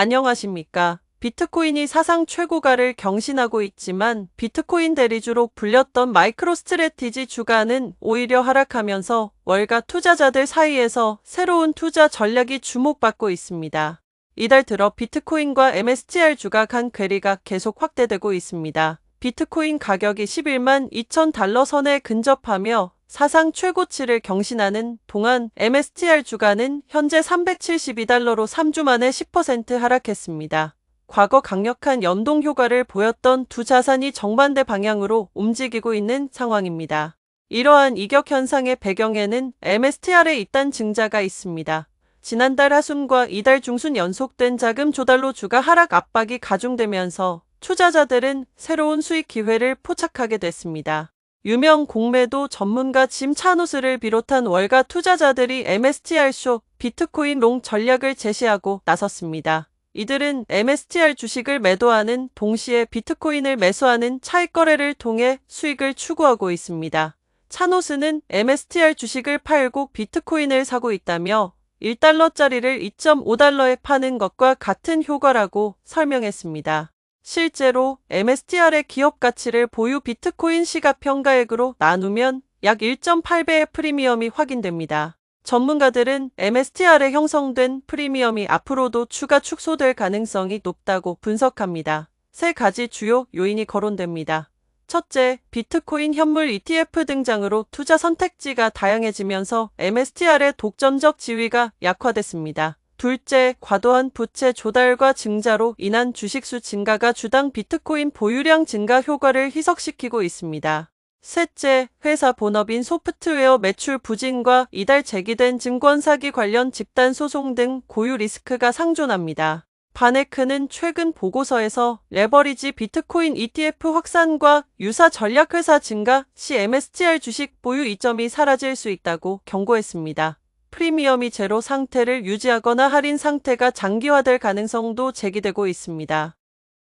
안녕하십니까. 비트코인이 사상 최고가를 경신하고 있지만 비트코인 대리주로 불렸던 마이크로 스트레티지 주가는 오히려 하락하면서 월가 투자자들 사이에서 새로운 투자 전략이 주목받고 있습니다. 이달 들어 비트코인과 MSTR 주가 간 괴리가 계속 확대되고 있습니다. 비트코인 가격이 11만 2천 달러 선에 근접하며 사상 최고치를 경신하는 동안 MSTR 주가는 현재 372달러로 3주 만에 10% 하락했습니다. 과거 강력한 연동 효과를 보였던 두 자산이 정반대 방향으로 움직이고 있는 상황입니다. 이러한 이격 현상의 배경에는 MSTR의 잇단 증자가 있습니다. 지난달 하순과 이달 중순 연속된 자금 조달로 주가 하락 압박이 가중되면서 투자자들은 새로운 수익 기회를 포착하게 됐습니다. 유명 공매도 전문가 짐 차누스를 비롯한 월가 투자자들이 MSTR-쇼 비트코인 롱 전략을 제시하고 나섰습니다. 이들은 MSTR 주식을 매도하는 동시에 비트코인을 매수하는 차익 거래를 통해 수익을 추구하고 있습니다. 차노스는 MSTR 주식을 팔고 비트코인을 사고 있다며 1달러짜리를 2.5달러에 파는 것과 같은 효과라고 설명했습니다. 실제로 MSTR의 기업 가치를 보유 비트코인 시가 평가액으로 나누면 약 1.8배의 프리미엄이 확인됩니다. 전문가들은 MSTR에 형성된 프리미엄이 앞으로도 추가 축소될 가능성이 높다고 분석합니다. 세 가지 주요 요인이 거론됩니다. 첫째, 비트코인 현물 ETF 등장으로 투자 선택지가 다양해지면서 MSTR의 독점적 지위가 약화됐습니다. 둘째, 과도한 부채 조달과 증자로 인한 주식수 증가가 주당 비트코인 보유량 증가 효과를 희석시키고 있습니다. 셋째, 회사 본업인 소프트웨어 매출 부진과 이달 제기된 증권 사기 관련 집단 소송 등 고유 리스크가 상존합니다. 바네크는 최근 보고서에서 레버리지 비트코인 ETF 확산과 유사 전략회사 증가 시 MSTR 주식 보유 이점이 사라질 수 있다고 경고했습니다. 프리미엄이 제로 상태를 유지하거나 할인 상태가 장기화될 가능성도 제기되고 있습니다.